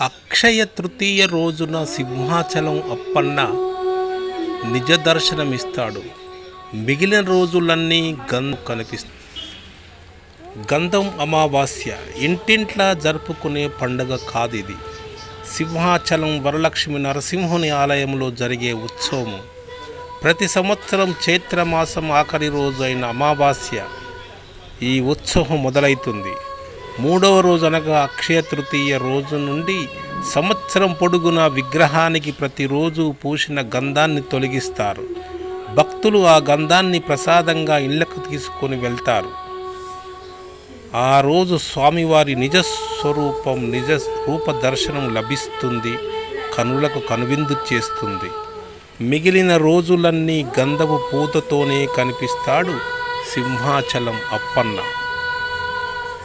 అక్షయ తృతీయ రోజున సింహాచలం అప్పన్న నిజ దర్శనమిస్తాడు మిగిలిన రోజులన్నీ గంధం కనిపిస్తుంది గంధం అమావాస్య. ఇంటింట్లా జరుపుకునే పండుగ కాదు ఇది సింహాచలం వరలక్ష్మి నరసింహుని ఆలయంలో జరిగే ఉత్సవం ప్రతి సంవత్సరం చైత్రమాసం ఆఖరి రోజు అయిన అమావాస్య ఈ ఉత్సవం మొదలవుతుంది మూడవ రోజు అనగా అక్షయ తృతీయ రోజు నుండి సంవత్సరం పొడుగున విగ్రహానికి ప్రతిరోజు పూసిన గంధాన్ని తొలగిస్తారు. భక్తులు ఆ గంధాన్ని ప్రసాదంగా ఇళ్ళకు తీసుకొని వెళ్తారు. ఆ రోజు స్వామివారి నిజ స్వరూపం నిజ రూప దర్శనం లభిస్తుంది కనులకు కనువిందు చేస్తుంది. మిగిలిన రోజులన్నీ గంధపు పూతతోనే కనిపిస్తాడు సింహాచలం అప్పన్న.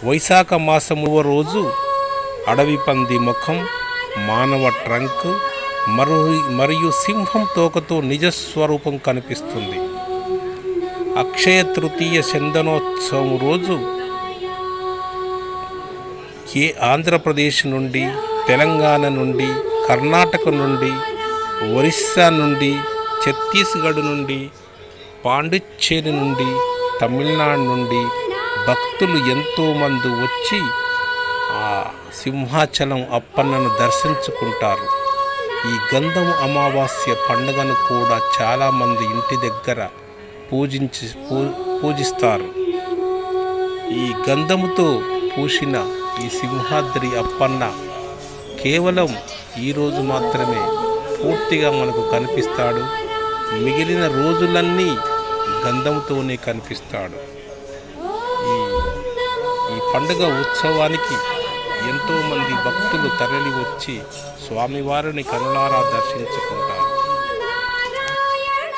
వైశాఖ మాసమువ రోజు అడవి పంది ముఖం మానవ ట్రంక్ మరు మరియు సింహం తోకతో నిజస్వరూపం కనిపిస్తుంది. అక్షయ తృతీయ చందనోత్సవం రోజు ఏ ఆంధ్రప్రదేశ్ నుండి తెలంగాణ నుండి కర్ణాటక నుండి ఒరిస్సా నుండి ఛత్తీస్గఢ్ నుండి పాండిచ్చేరి నుండి తమిళనాడు నుండి భక్తులు ఎంతోమంది వచ్చి ఆ సింహాచలం అప్పన్నను దర్శించుకుంటారు. ఈ గంధం అమావాస్య పండుగను కూడా చాలామంది ఇంటి దగ్గర పూజించి పూ పూజిస్తారు. ఈ గంధముతో పూసిన ఈ సింహాద్రి అప్పన్న కేవలం ఈరోజు మాత్రమే పూర్తిగా మనకు కనిపిస్తాడు. మిగిలిన రోజులన్నీ గంధంతోనే కనిపిస్తాడు. పండుగ ఉత్సవానికి ఎంతోమంది భక్తులు తరలి వచ్చి స్వామివారిని కనులారా దర్శించుకుంటారు.